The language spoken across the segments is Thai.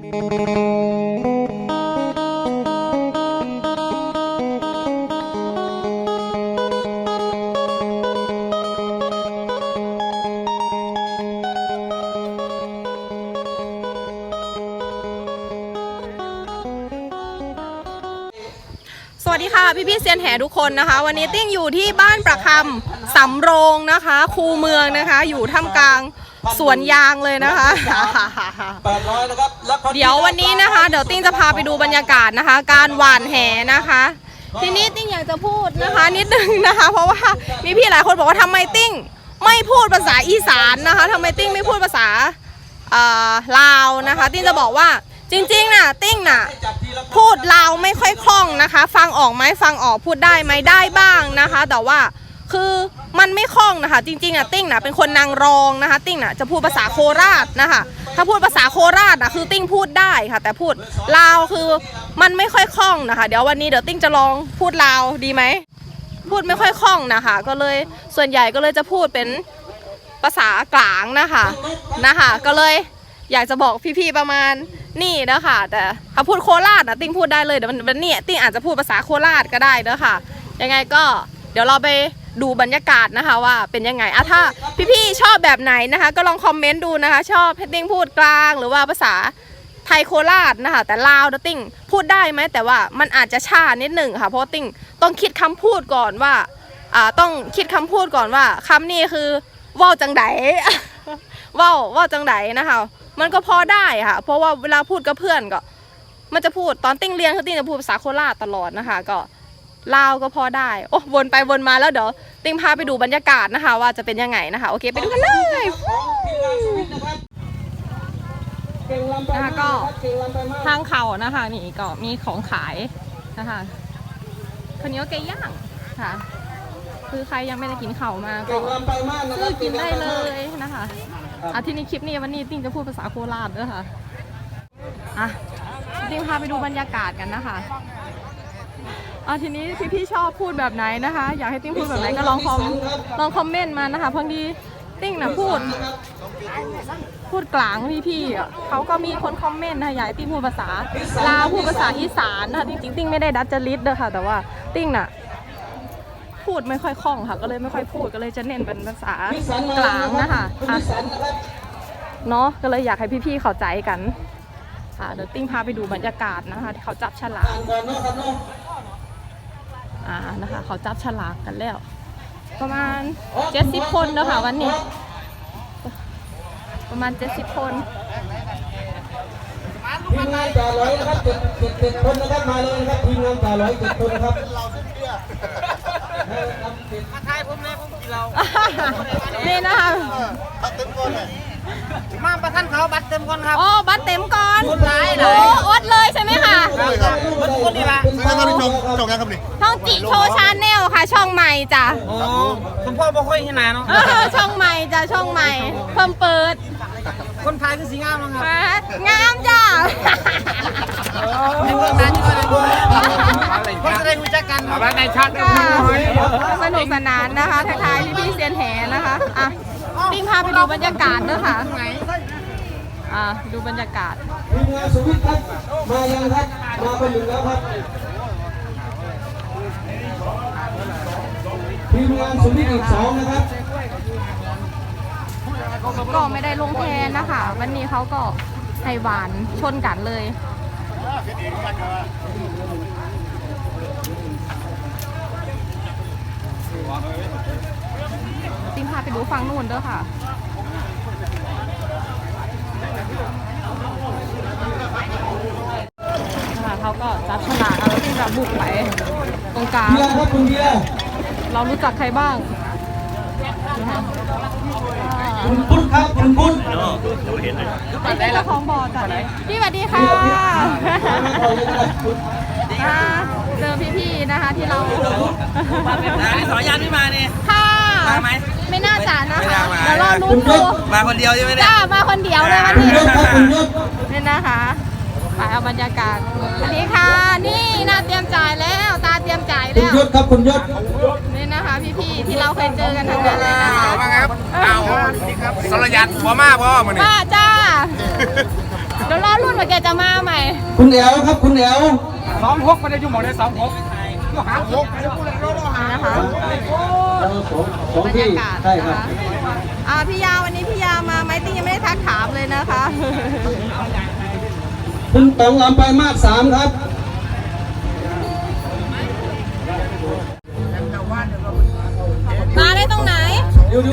สวัสดีค่ะ พี่พี่ๆเซียนแห่ทุกคนนะคะ วันนี้ติ้งอยู่ที่บ้านประคำสำโรงนะคะ คูเมืองนะคะ อยู่ท่ามกลางสวนยางเลยนะคะ แปดร้อยนะครับและคนที่ เดี๋ยววันนี้นะคะ เดี๋ยวติ้งจะพาไปดูบรรยากาศนะคะ การหว่านแหนะคะ ทีนี้ติ้งอยากจะพูดนะคะ นิดนึงนะคะ เพราะว่ามีพี่หลายคนบอกว่าทำไมติ้งไม่พูดภาษาอีสานนะคะทำไมติ้งไม่พูดภาษาเอ่อลาวนะคะ ติ้งจะบอกว่าจริงๆน่ะติ้งน่ะจับทีละพูดลาวไม่ค่อยคล่องนะคะ ฟังออกไหมฟังออกพูดได้ไหมได้บ้างนะคะ แต่ว่าคือมันไม่คล่องนะคะ จริงๆอะติ้งน่ะเป็นคนนางรองนะคะ ติ้งน่ะจะพูดภาษาโคราชนะคะ ถ้าพูดภาษาโคราชอะคือติ้งพูดได้ค่ะ แต่พูดลาวคือมันไม่ค่อยคล่องนะคะ เดี๋ยววันนี้เดี๋ยวติ้งจะลองพูดลาวดีไหมพูดไม่ค่อยคล่องนะคะ ก็เลยส่วนใหญ่ก็เลยจะพูดเป็นภาษากลางนะคะนะคะ ก็เลยอยากจะบอกพี่ๆประมาณนี่นะคะแต่ถ้าพูดโคราชนะติ้งพูดได้เลยเดี๋ยววันนี้ติ้งอาจจะพูดภาษาโคราชก็ได้เด้อค่ะยังไงก็เดี๋ยวเราไป ดูบรรยากาศนะคะว่าเป็นยังไงอะถ้าพี่ๆชอบแบบไหนนะคะ ก็ลองคอมเมนต์ดูนะคะ ชอบให้ติ้งพูดกลางหรือว่าภาษาไทยโคราชนะคะ แต่ลาวนะติ้งพูดได้ไหมแต่ว่ามันอาจจะช้านิดหนึ่งค่ะเพราะติ้งต้องคิดคำพูดก่อนว่าอ่าต้องคิดคำพูดก่อนว่าคำนี้คือว่าจังไดว่าเว่าจังไดนะคะ มันก็พอได้ค่ะ เพราะว่าเวลาพูดกับเพื่อนก็ มันจะพูดตอนติ้งเรียนคือติ้งจะพูดภาษาโคราชตลอดนะคะ ก็ ลาวก็พอได้ โอ้วนไปวนมาแล้วเดี๋ยวติ้งพาไปดูบรรยากาศนะคะ ว่าจะเป็นยังไงนะคะ โอเคไปดูกันเลยของทีมงานสวิตนะครับเก่งลำไปนะคะมากก็นะครับเก่งลำไปมากทางเขานะคะนี่ก็มีของขายนะคะข้าวเหนียวไก่ย่างค่ะ คือใครยังไม่ได้กินเข่าวมาก็เก่งลำไปมากนะคซื้รัอบกินได้เลก่งำปมากยนะคะอะที่นี่คลิปนี้วันนี้ติ้งจะพูดภาษาโคราชด้วยค่ะอะติ้งพาไปดูบรรยากาศกันนะคะ อะทีนี้พี่ๆชอบพูดแบบไหนนะคะ อยากให้ติ้งพูดแบบไหนก็ลองคอมลองคอมเมนต์มานะคะเพราะดีติ้งนะพูด พูดกลางพี่ๆอะเขาก็มีคนคอมเมนต์นะอยากให้ติ้งพูดภาษาลาวพูดภาษาอีสานนะคะจริงๆติ้งไม่ได้ดัดจริตเด้อค่ะ แต่ว่าติ้งน่ะพูดไม่ค่อยคล่องค่ะ ก็เลยไม่ค่อยพูดก็เลยจะเน้นเป็นภาษากลางนะคะอะเนาะก็เลยอยากให้พี่ๆเข้าใจกันอะเดี๋ยวติ้งพาไปดูบรรยากาศนะคะที่เขาจับฉลาก อ่านก่อนเนาะครับเนาะอ่านะคะ เขาจับฉลากกันแล้ว ประมาณ70คนแล้วค่ะวันนี้ ประมาณ70คนทีมงานจ่าร้อยนะครับเจ็ดเจ็ดเจ็ดคนนะครับมาเลยนะครับทีมงานจ่าร้อยเจ็ดคนนะครับนะครับเจ็ดนี่นะคะมาประทันเขาบัตรเต็มก่อนครับโอ้บัตรเต็มก่อนคนร้ายเหรอ โอ้อดเลยใช่ไหมคะมันคนดีละซื้อได้ตอนนี้ชมชมยังครับนี่ช่องจิโชว์ชาแนลค่ะ ช่องใหม่จ้ะโอ้คุณพ่อบ่ค่อยเห็นหน้าเนาะเออช่องใหม่จ้ะช่องใหม่ เพิ่มเปิด คนไทยคือสีงามเนาะครับมางามจ้ะในเมืองนั้นนี่ก็เลยคนจะได้รู้จักกันบ้านในชาติก็สนุกสนานนะคะทักทายพี่พี่ๆเซียนแหนะคะอะติ้งพาไปดูบรรยากาศด้วยค่ะอะดูบรรยากาศ ทีมงานสวิตครับมายังครับมาเป็นหนึ่งแล้วครับทีมงานสวิตอีกสองนะครับ ก็ไม่ได้ลงแพนนะคะ วันนี้เขาก็ให้หวานชนกันเลยติ้งพาไปดูฟังนู่นเด้อค่ะนะคะเขาก็จับฉลากแล้วติ้งจะบุกไปตรงกลางเบียร์ครับคุณเบียร์เรารู้จักใครบ้างนะ คะคุณพุทธครับคุณพุทธนี่เป็นเจ้าของบ่อจ้ะพี่สวัสดีค่ะอ่าเจอพี่ๆนะคะที่เราสอยานไม่มาเนี่ย ค่ะมาไหมไม่น่าจะนะไม่คะน่ามา เดี๋ยวรอลุ้นดูมาคนเดียวใช่ไหมเนี่ย จ้ามาคนเดียวเลยวันคุณนี้ ยศครับคุณยศนี่นะคะไปเอาบรรยากาศสวัสดีค่ะ นี่นาเตรียมจ่ายแล้วตา เตรียมจ่ายคุณแล้วยศครับคุณยศนี่นะคะพี่ๆที่เราเคยเจอกันทั้งนั้นเลยนะคะมาครับเอาสรยันพ่อมาพ่อมานี่ป้าจ้า เดี๋ยวรอรุ่นว่าแกจะมาใหม่ คุณแอลครับคุณแอลสองหกไม่ได้ยุ่งหมดเลยสองหกก็หาหกนะคะเราสองสองบรรที่ยากาศใช่ครับนะคะอ่าพี่ยาวันนี้พี่ยามาไหมติ้งยังไม่ได้ทักถามเลยนะคะ คุณตองลำไปมากสามครับ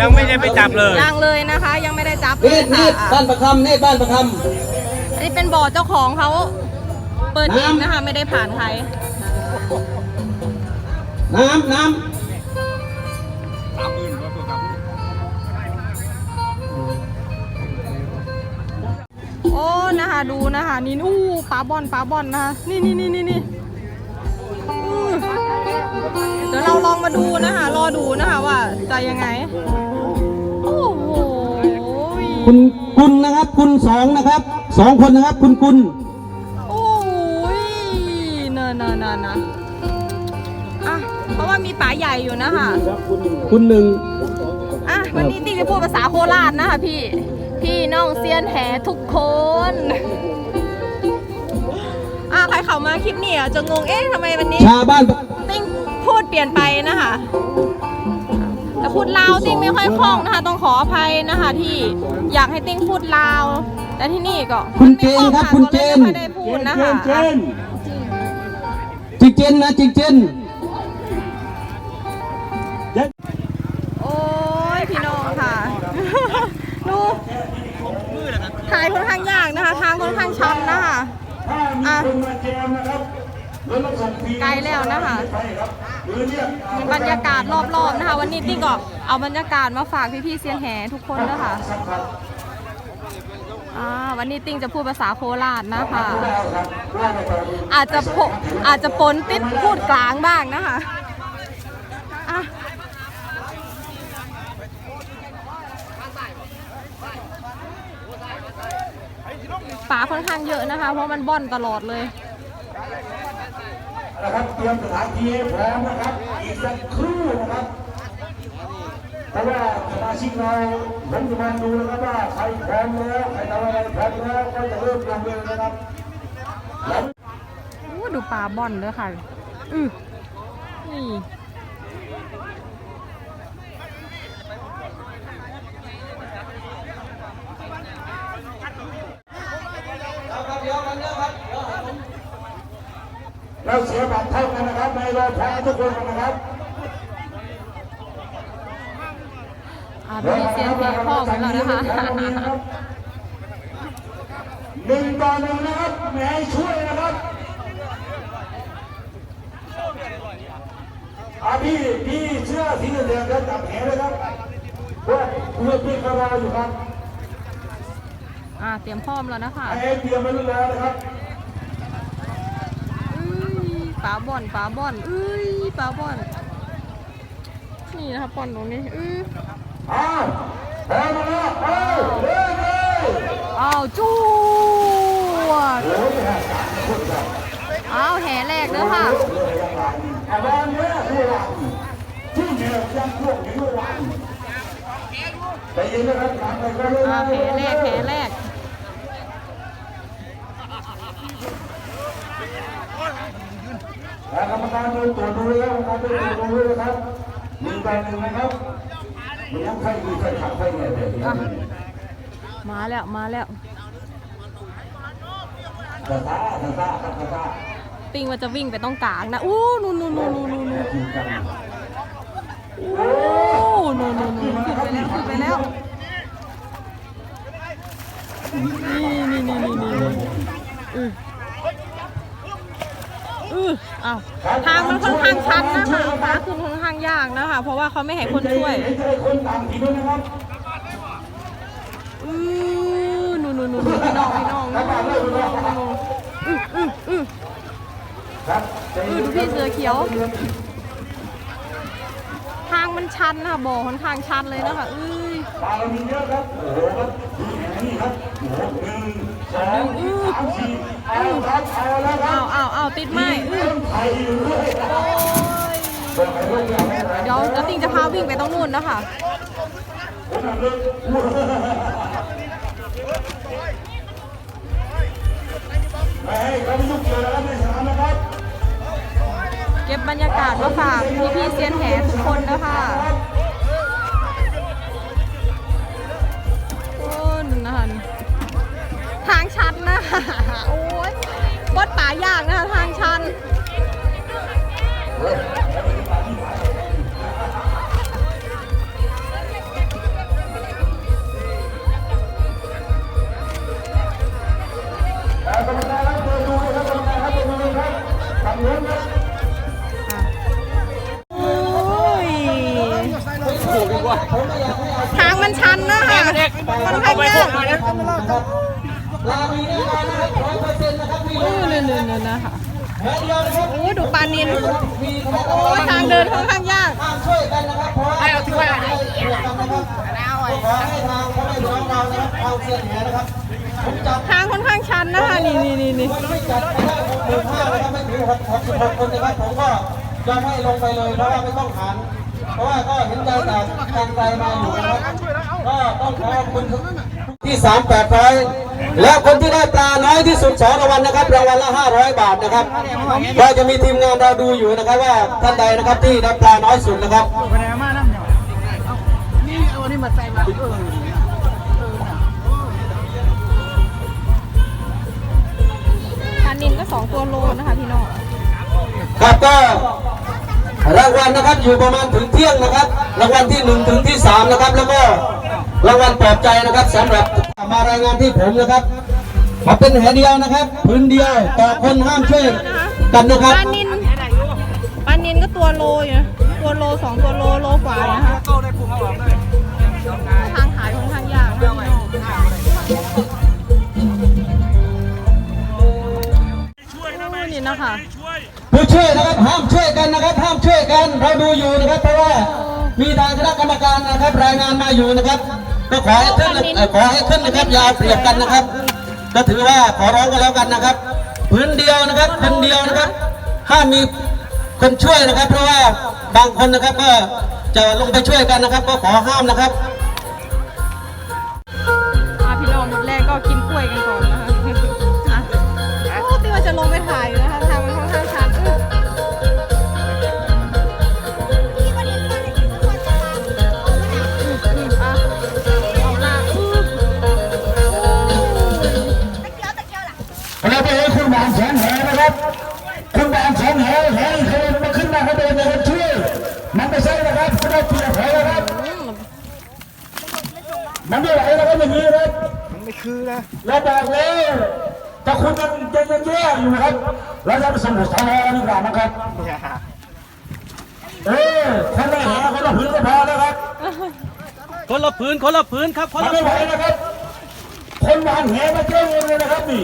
ยังไม่ได้ไปจับเลย ยังเลยนะคะ ยังไม่ได้จับเลเนยตรเนค่ะตรบ้านประคำเนตรบ้านประคอันนี้เป็นบ่อเจ้าของเขาเปิดเองนะคะ ไม่ได้ผ่านใครำน้ำน้โอ้นะคะดูนะคะ นี่อู้ปลาบอลปลาบอลนะคะนี่นี่นี่นี่นี่อู้ เดี๋ยวเราลองมาดูนะคะ รอดูนะคะว่าจะยังไง โอ้โหำคุณคุณนะครับ คุณสองนะครับสองคนนะครับ คุณคุณโอ้ยเนอะเนอะเนอะเนอะอะเพราะว่ามีป๋าใหญ่อยู่นะคะคุณหนึ่งอะวันนี้ติ๊กจะพูดภาษาโคราชนะคะพี่ พี่น้องเซียนแหทุกคนอะใครเข้ามาคลิปนี้อะจะงงเอ๊ะทำไมวันนี้ ชาบ้าน ติ้งพูดเป ลี่ยนไปนะคะแต่พูดลาวติ้งไม่ค่อยคล่องนะคะต้องขออภัยนะคะที่อยากให้ติ้งพูดลาว แต่ที่นี่ก็คุณเจนครับมัคุณไม่เจล่องนค่ะก็เลยไม่ค่อยได้พูดนะคะจิกเจนนะจิกเจนโอ้ยพี่น้องค่ะดูถ่ายค่อนข้างยากนะคะทางค่อนข้างชันนะคะอะ ไกลแล้วนะคะมีบรรยากาศรอบๆนะคะ วันนี้ติ้งก็เอาบรรยากาศมาฝากพี่ๆเซียนแหทุกคนนะคะอ่าวันนี้ติ้งจะพูดภาษาโคราชนะคะ อาจจะพอาจจะปนติดพูดกลางบ้างนะคะอะปลาค่อนข้างเยอะนะคะ เพราะมันบ่อนตลอดเลย นะครับเตรียมสถานที่ให้พร้อมนะครับ อีกสักครู่นะครับ เพราะว่าสมาชิกเราผมจะมาดูนะครับว่าใครพร้อมแล้วใครทำอะไรพร้อมแล้วก็จะเริ่มลงเลยนะครับหลังอู้ดูปลาบอนเลยค่ะอือนี่ เราเสียบัตรเท่ากันนะครับในรอพอทุกคนนะครับอ่าพี่เซียนแพ้พ่อไปแล้วนะคะหนึ่งต่อหนึ่งนะครับแหม่ช่วยนะครับอาพี่พี่เสื้อสีเหลืองครับจับแหเลยครับพวกเพื่อนพี่เขารออยู่ครับอ่าเตรียมพร้อมแล้วนะคะไอ้เตรียมไว้แล้วนะครับอุ้ยปลาบ่อนปลาบ่อนอุ้ยปลาบ่อน นี่นะคะบ่อนตรงนี้อืออ้าวพร้อมแล้วเอาเริ่มเลยอ้าวจูวดโอ้ยฮะสามคนครับอ้าวแห่แรกเด้อค่ะอาบานเนี้ยคือหลังที่เหนือยังพวกนี้หลังใจเย็นนะครับหลังไปก็เลย อ่าแห่แรกแห่แรก กรรมการดูตรวจดูแล้วกรรมการดูตรวจดูเลยนะครับหนึ่งต่อหนึ่งนะครับมันยังใครมีใครขับใครเนี่ยเดี๋ยวนี้มาแล้วมาแล้วกระซ่ากระซ่าครับกระซ่าปิงว่าจะวิ่งไปต้องกลางนะอู้นู่นนู่นนู่นนู่นนู่นนู่นจริงจังโอ้นู่นนู่นนู่นขึ้นไปแล้วขึ้นไปแล้วนี่นี่นี่นี่นี่อืออือ อ้าวทางมันค่อนข้างชันนะคะเอาขาขึ้นค่อนข้างยากนะคะ เพราะว่าเขาไม่ให้คนช่วยเห็นใจคนต่างถิ่นด้วยนะครับอือนู่นนู่นนู่นพี่น้องพี่น้องนู่นนู่นนู่นนู่นอืออืออืออือดูพี่เสือเขียวทางมันชันนะคะบ่อค่อนข้างชันเลยนะคะเอ้ ยปลาเรามีเยอะครับ โอ้โหครับนี่ครับโอ้โหหนึ่งสองสามสี่เอาครับเอาแล้วครัอ้าบวอ้าวอ้าวติดไหมอื้อต้นไผ่อยู่ด้วยโอ้ยบอกไปว่าอย่างไรเดี๋ยวเดี๋ยวติงจะพาวิ่งไปตรงนู้นนะคะผมทำเลยเขาไม่ยุ่งเกี่ยวนะครับในสนามนะครับเก็บบรรยากาศมาฝากพี่พี่ๆเซียนแหทุกคนนะคะางชันะคะโอ้ยบดป่ายากนะคะทางชัน โอ้ย ทางมันชันนะคะมันทางยาก ลามีแน่นอนนะครับร้อยเปอร์เซ็นต์นะครับมีโอ้ยเนินๆๆนะคะแค่เดียวนะครับโอ้ยดูปลานินมีคณะกรรมโอ้ยการทางเดินค่อนข้างยากห้ามช่วยกันนะครับเพราะว่าเราถือว่าอะไรกันนะครับขอให้ทางพ่อแม่พี่น้องเรานะครับเอาเสียนแหนะครับผมจับทางค่อนข้างชันนะคะนี่นี่นี่นี่มันไม่จัดไม่ได้หกหมื่นห้านะครับไม่ถึงหกหกสิบหกคนนะครับผมก็ยอมให้ลงไปเลยเพราะว่าไม่ต้องหารเพราะว่าก็เห็นใจจากทางไกลมาอยู่นะครับก็ต้องขอขอบคุณที่สามแปดร้อย และคนที่ได้ปลาน้อยที่สุดสองรางวัลนะครับรางวัลละห้าร้อยบาทนะครับก็จะมีทีมงานเราดูอยู่นะครับว่าท่านใดนะครับที่ได้ปลาน้อยสุดนะครับไปไหนมาน้ำเนี่ยนี่เอาอันนี้มาใส่มาเออปลานินก็สองตัวโลนะคะพี่น้องครับก็รางวัลนะครับอยู่ประมาณถึงเที่ยงนะครับรางวัลที่หนึ่งถึงที่สามนะครับแล้วก็ รางวัลปลอบใจนะครับสำหรับมารายงานที่ผมนะครับมาเป็นแหเดียวนะครับพื้นเดียวต่อคนห้ามช่วยกันนะครับปลานินปลานินก็ตัวโลอยู่นะตัวโลสองตัวโลโลกว่านะคะเข้าได้ปุ่มเอาออกเลยทางขายค่อนข้างยากนะคะพี่น้องโอ้นี่นะคะผู้ช่วยนะครับห้ามช่วยกันนะครับห้ามช่วยกันเราดูอยู่นะครับเพราะว่ามีทางคณะกรรมการนะครับรายงานมาอยู่นะครับ ก็ขอให้ขึ้นเอ่อขอให้ท่านนะครับอย่าเอาเปรียบกันนะครับ ก็ถือว่าขอร้องกันแล้วกันนะครับพื้นเดียวนะครับคนเดียวนะครับห้ามมีคนช่วยนะครับ เพราะว่าบางคนนะครับก็จะลงไปช่วยกันนะครับ ก็ขอห้ามนะครับอาพี่น้องหมดแรกก็กินกล้วยกันก่อนนะ ไม่คือนะเราบอกแล้วแต่คุณยังยังยังแย่อยู่นะครับเราจะไปสมุทรสาครดีกว่านะครับเออคนละแหคนละพื้นก็พอแล้วครับ คนละพื้นคนละพื้นครับคนมันละไม่ไหวนะครับ คนวางแหมาเจ้าเงินเลยนะครับนี่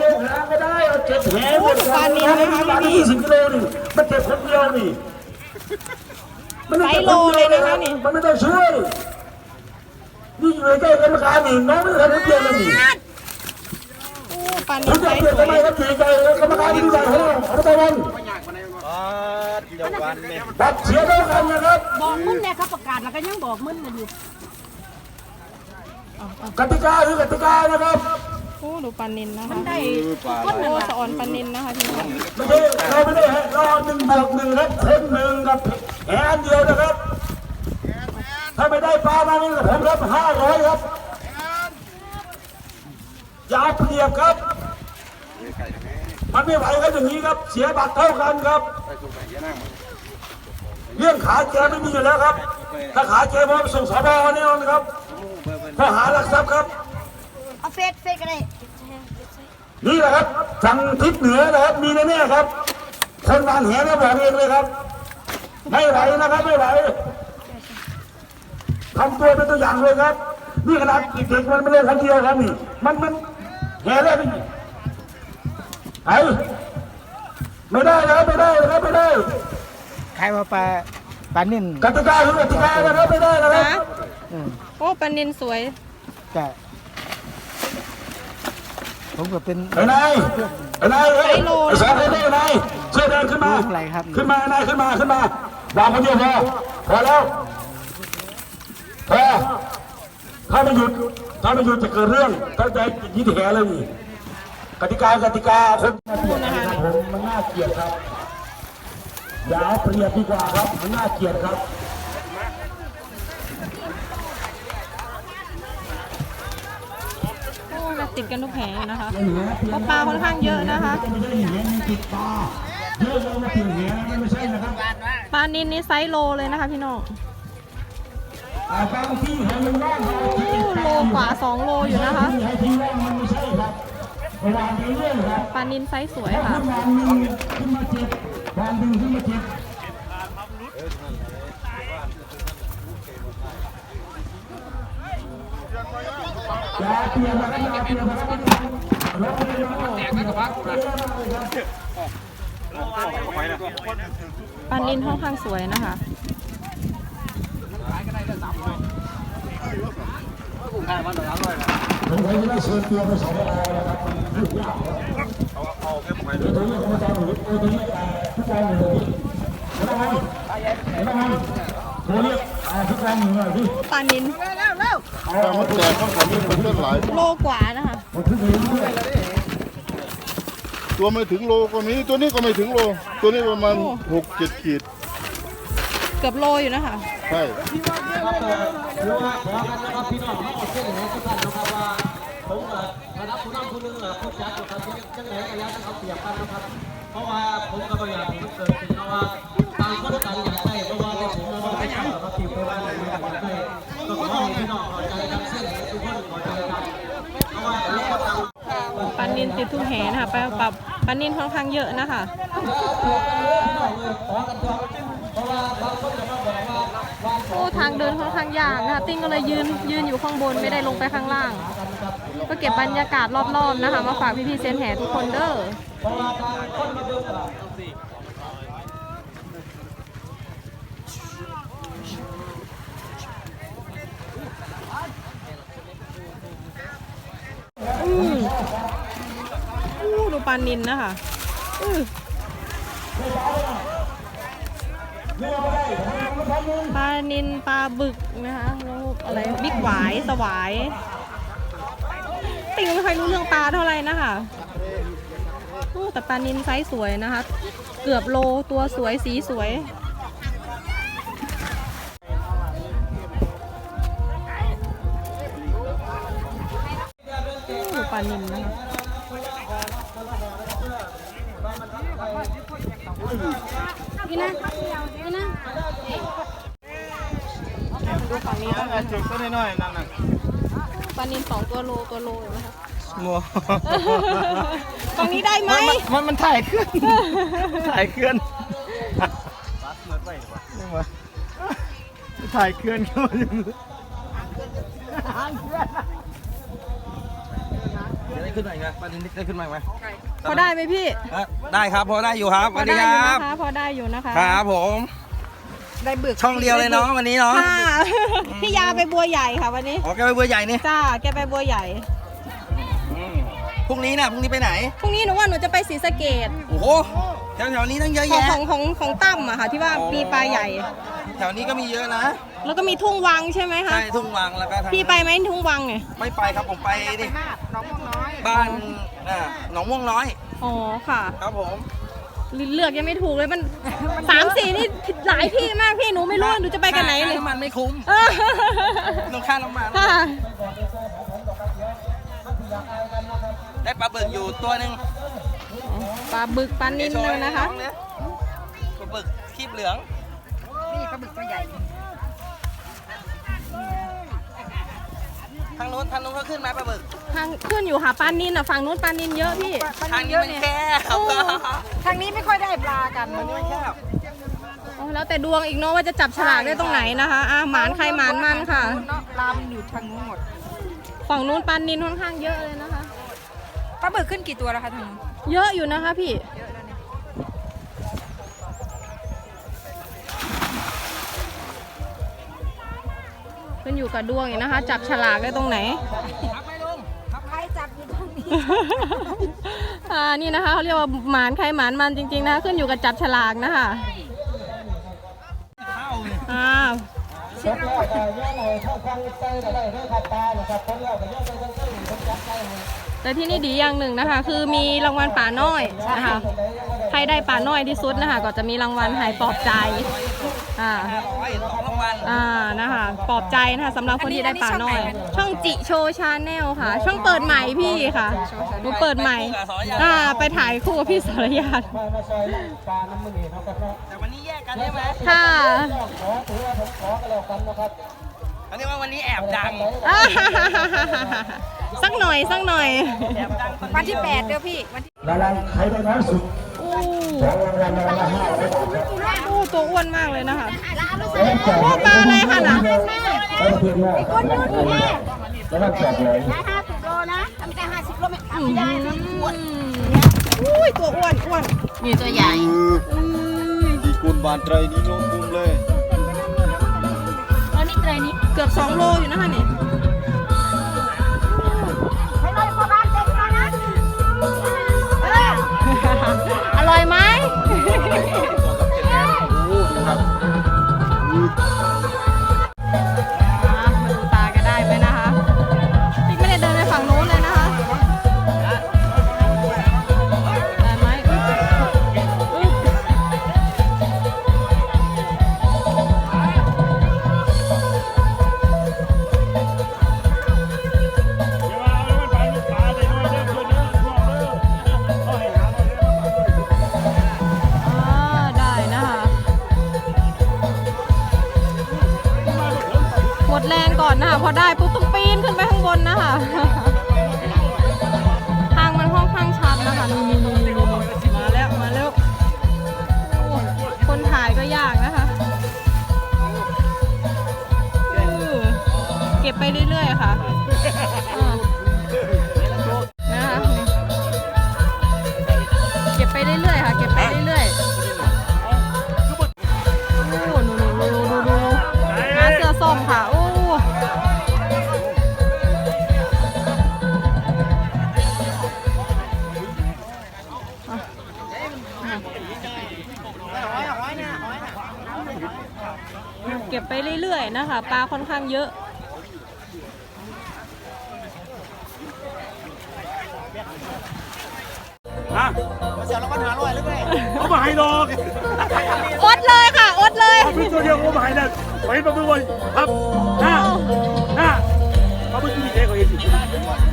เร็วๆหาก็ได้เอาเจ็ดแหหมดกันนะครับบาทยี่สิบกิโลนี่มันเจ็บคนเดียวนี่มันไม่จ็บคดีวมันไม่ต้องช่วย นี่อยู่ในใกล้กรรมการนี่น้องไม่ได้ทำคนเดียวเลยนี่โอ้ปลานิคุณจะส์เปลี่ยนทำไมครับถือใจกรรมการที่ใจของเราของตะวันเดียวกันเนี่ยตัดเสียเท่ากันนะครับบอกมึนเนี่ยเขาประกาศแล้วก็ยังบอกมึนอยู่กติกาคือกติกานะครับโอ้ดูปลานินนะคะได้โอ้สะออนปลานินนะคะพี่น้องไม่ใช่เราไม่ได้ให้รอหนึ่งบวกหนึ่งครับคนหนึ่งกับแหนเดียวนะครับ ถ้าไม่ได้ปลามานี่ผมรับห้าร้อยครับอย่าเอาเปรียบครับ มันไม่ไหวครับอย่างนี้ครับ เสียบัตรเท่ากันครับ เรื่องขาแกไม่มีอยู่แล้วครับ ถ้าขาแกผมส่งสบแน่นอนครับข้อหารักทรัพย์ครับเอาเฟซเฟซก็ได้นี่แหละครับทางทิศเหนือนะครับ มีแน่ๆครับ คนวางแหเนี่ยบอกเองเลยครับ ไม่ไหวนะครับไม่ไหว ทำตัวเป็นตัวอย่างเลยครับ นี่ขนาดเด็กมันไม่เล่นคนเดียวครับนี่ มันมันแหเล่นไอ้ไม่ได้นะครับไม่ได้นะครับไม่ได้ใครมาปลาปลานิ่นกติกาคือกติกานะครับไม่ได้นะครับนะโอ้ปลานินสวยแต่ผมก็เป็นไอ้นายไอ้นายเอ้ยไอ้โลไอ้สารไอ้นายไอ้นายช่วยเดินขึ้นมาอะไรครับขึ้นมาไอ้นายขึ้นมาขึ้นมาวางคนเดียวพอพอแล้ว พอถ้าไม่หยุดถ้าไม่หยุดจะเกิดเรื่องถ้าจะยิงแหเลยนี่กติกากติกาคนมาเปลี่ยนนะครับผมมันน่าเกลียดครับอย่าเอาเปรียบดีกว่าครับมันน่าเกลียดครับโอ้แบบติดกันทุกแผงนะคะเพราะปลาค่อนข้างเยอะนะคะไม่ใช่เหรียญมันติดตาเยอะเลยมาติดเหรียญมันไม่ใช่นะครับปลานินนี่ไซส์โลเลยนะคะพี่น้อง อ่าบางที่ให้มันว่างเราโอ้โลกว่า2โลอยู่นะคะปลานินไซส์สวยค่ะปลาเปลี่ยนนะครับเราไม่ได้มาแตกนะครับปลานินค่อนข้างสวยนะคะ ผมเคยได้เชิญตัวไปสอบอนะครับลูกยากครับเอาแค่ผมไปเลยตัวนี้ของอาจารย์หนูตัวนี้ผู้กองหนูไม่ต้องมันไม่ต้องมันตัวเรียกผู้กองหนูหน่อยพี่ปลานินแต่มันแจกข้างผมนี่มันเส้นหลายโลกว่านะคะมันขึ้นเองด้วยตัวไม่ถึงโลก็มีตัวนี้ก็ไม่ถึงโล ตัวนี้ประมาณหกเจ็ดขีด เกือบโลอยู่นะคะ ใช่ ครับเอ่อคือว่าขอกันนะครับพี่น้องทั้งหมดเช่นไหนทุกท่านนะครับว่าผมเอ่อระดับผู้นำผู้หนึงเอ่อผู้จัดนะครับจังไหนก็อยังเอาเปรียบกันนะครับ เพราะว่าผมก็ไม่อยากให้มันเกิดขึ้นเพราะว่าต่างคนต่างอยากได้เพราะว่าในผมเราไม่ได้ครับที่ไปว่าอะไรอยากได้ก็ขอให้พี่น้องข้าใจกันเส้นไหนทุกคนข้าใจกันเพราะว่าต่างคนต่างปลานินติดทุกแหนะคะปลาปลาปลานินค่อนข้างเยอะนะคะ โอ้ทางเดินค่อนข้างยากนะคะ ติ้งก็เลยยืนยืนอยู่ข้างบนไม่ได้ลงไปข้างล่าง ก็เก็บบรรยากาศรอบๆนะคะ มาฝากพี่ๆเซนแห่ทุกคนเด้ออืมอู้ดูปลานินนะคะอือ ปลานินปลาบึกนะคะแล้วอะไรบิ๊กหวายสวาย ติงไม่ค่อยรู้เรื่องปลาเท่าไหร่นะคะแต่ปลานินไซส์สวยนะคะ เกือบโลตัวสวยสีสวยอู้ปลานินนะคะ บ้างนะจุดก็น้อยๆนั่นน่ะปลานินสองตัวโลตัวโลอยู่นะคะงัวฝั่งนี้ได้ไหมมันมันถ่ายเคลื่อนถ่ายเคลื่อนถ่ายเคลื่อนเข้ามาอยู่ได้ขึ้นมาอีกไหมปลาดินได้ขึ้นมาอีกไหมพอได้ไหมพี่ฮะได้ครับพอได้อยู่ครับสพอวัสดีได้คอยู่รับนะคะพอได้อยู่นะคะ ครับผม ได้บึกช่องเดียวเลยเนาะวันนี้เนาะค่ะพี่ยาไปบัวใหญ่ค่ะวันนี้อ๋อแกไปเบอร์ใหญ่นี่จ้าแกไปบัวใหญ่อืมพรุ่งนี้น่ะพรุ่งนี้ไปไหนพรุ่งนี้หนูว่าหนูจะไปศรีสะเกดโอ้โหแถวแถวๆนี้ตั้งเยอะของแยะของของของตั้มอะค่ะ ที่ว่ามีปลาใหญ่ แถวนี้ก็มีเยอะนะแล้วก็มีทุ่งวังใช่ไหมคะใช่ทุ่งวังแล้วก็ทางพี่ไปไหมทุ่งวังเนี่ยไม่ไปครับผมไปดิบ้านอ่าหนองม่วงน้อยอ๋อค่ะ ครับผม เลือกยังไม่ถูกเลยมันสามสี่นี่หลายที่มากพี่หนูไม่รู้หนูจะไปกันไหนเลยค่าน้ำมันไม่คุ้มเออต้องค่าน้ำมันค่ะได้ปลาบึกอยู่ตัวหนึ่งปลาบึกปลานินเลยนะคะ ปลาบึกคีบเหลือง นี่ปลาบึกตัวใหญ่ ทางนู้นทางนู้นก็ขึ้นไหมปลาบึกทางขึ้นอยู่ค่ะปลานินอะฝั่งนู้นปลานินเยอะพี่ ทางนี้มันแคบทางนี้ไม่ค่อยได้ปลากันทางนี้มันแคบโอ้แล้วแต่ดวงอีกเนาะว่าจะจับฉลากได้ตรงไหนนะคะอะหมานใครหมานมันค่ะปลามันอยู่ทางนู้นหมดฝั่งนู้นปลานินค่อนข้างเยอะเลยนะคะปลาบึกขึ้นกี่ตัวแล้วคะทางนู้นเยอะอยู่นะคะพี่ ขึ้นอยู่กับดวงอีกนะคะ จับฉลากได้ตรงไหน ใครจับอยู่ตรงนี้ อ่านี่นะคะเขาเรียกว่าหมานใครหมานมันจริงๆนะคะขึ้นอยู่กับจับฉลากนะคะอ่าคนแรกก็ย่อหน่อยเข้าฟังใจก็ได้เรื่องขับตานะครับคนแรกก็ย่อใจทั้งเส้นคนจับใจให้จแต่ที่นี่ดีอย่างหนึ่งนะคะ คือมีรางวัลป่าน้อยนะคะใครได้ป่าน้อยที่สุดนะคะ ก็จะมีรางวัลให้ปลอบใจอ่าอ่านะคะปลอบใจนะคะสำหรับคนที่ได้ป่าน้อย ช่องจิโชชาแนลค่ะ ช่องเปิดใหม่พี่ค่ะหนูเปิดใหม่อ่าไปถ่ายคู่กับพี่สรยานมาซอยไล่ปลาน้ำมือนี่เขาก็เพราะแต่วันนี้แยกกันใช่ไหมค่ะขอถือว่าผมขอกันแล้วกันนะครับอันนี้ว่าวันนี้แอบดังอ่าสักหน่อยสักหน่อย วันที่แปดเด้อพี่วันที่รางวัลใครได้น้อยสุด อู้ของรางวัลรางวัลละห้าร้อยบาทครับอู้ตัวอ้วนมากเลยนะคะแล้วแจกโอ้ปลาอะไรคะน่ะแล้วเพียงแม่คนยืนอยู่แม่แล้วก็แจกเลยอืมอุ้ยตัวอ้วนอ้วนมีตัวใหญ่ดีกุลบานไตรนี่น้องบุ้มเลยแล้วนี่อะไรนี่เกือบ2โลอยู่นะคะนี่อ อ่ ดแรงก่อนนะคะ พอได้ปุ๊บต้องปีนขึ้นไปข้างบนนะคะทางมันค่อนข้างชันนะคะนี่นี่นี่นี่มาแล้วมาแล้วคนถ่ายก็ยากนะคะเก็บไปเรื่อยๆค่ะ ไปเรื่อยๆนะคะ ปลาค่อนข้างเยอะเสียรางวัลหาร้อยหรือไงเขามาให้ดอกอดเลยค่ะ อดเลยเอาเป็นตัวเดียวเขามาให้นั่นไว้มาเมื่อวันครับหน้าหน้าเขาเป็นผู้ดีเองเขาเองเ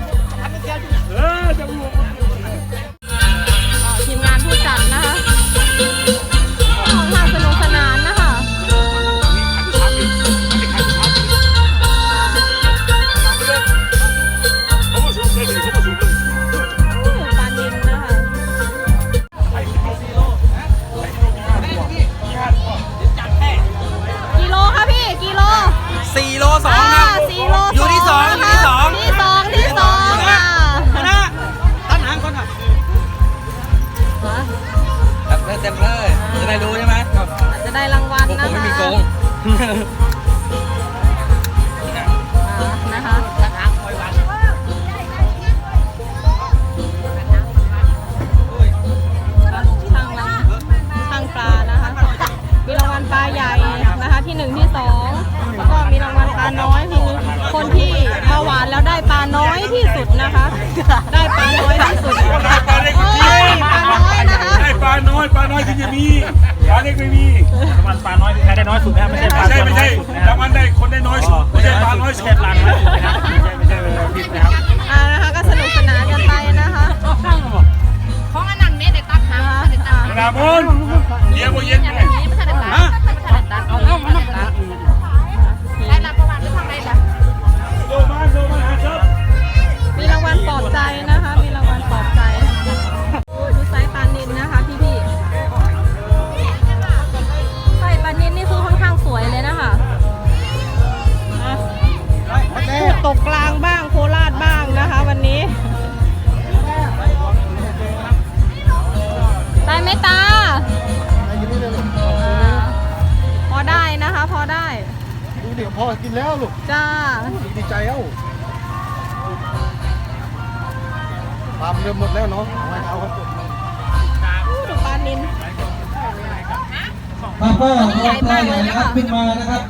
อยปลาน้อยที่จะมีปลาเล็กไม่มีรางวัลปลาน้อยใครได้น้อยสุดนะไม่ใช่ปลาไม่ใช่ไม่ใช่ตัวน้อยสุดนะครารับงวัลได้คนได้น้อยสุดไม่ใช่ปลาน้อยสุดแคบหลังนะครับไม่ใช่ไม่ใช่ผิดนะครับอ่านะคะก็สนุกสนานกันไปนะคะของอันนั้นเนี่ยเด็ดตัดหางเด็ดตัดกระดาบนเดี๋ยวโมเย็นไงนี้ไม่ทันได้ตัดไม่ทันได้ตั ขึ้นมานะครับ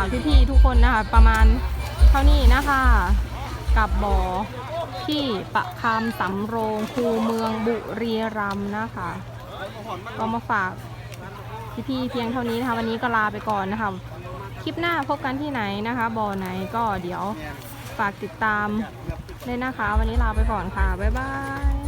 จากพี่ๆทุกคนนะคะ ประมาณเท่านี้นะคะ กับบอที่ประคำสำโรงคูเมืองบุรีรัมย์นะคะ ก็มาฝากพี่ๆเพียงเท่านี้นะคะ วันนี้ก็ลาไปก่อนนะคะ คลิปหน้าพบกันที่ไหนนะคะบอไหนก็เดี๋ยวฝากติดตามเลยนะคะ วันนี้ลาไปก่อนค่ะ บ๊ายบาย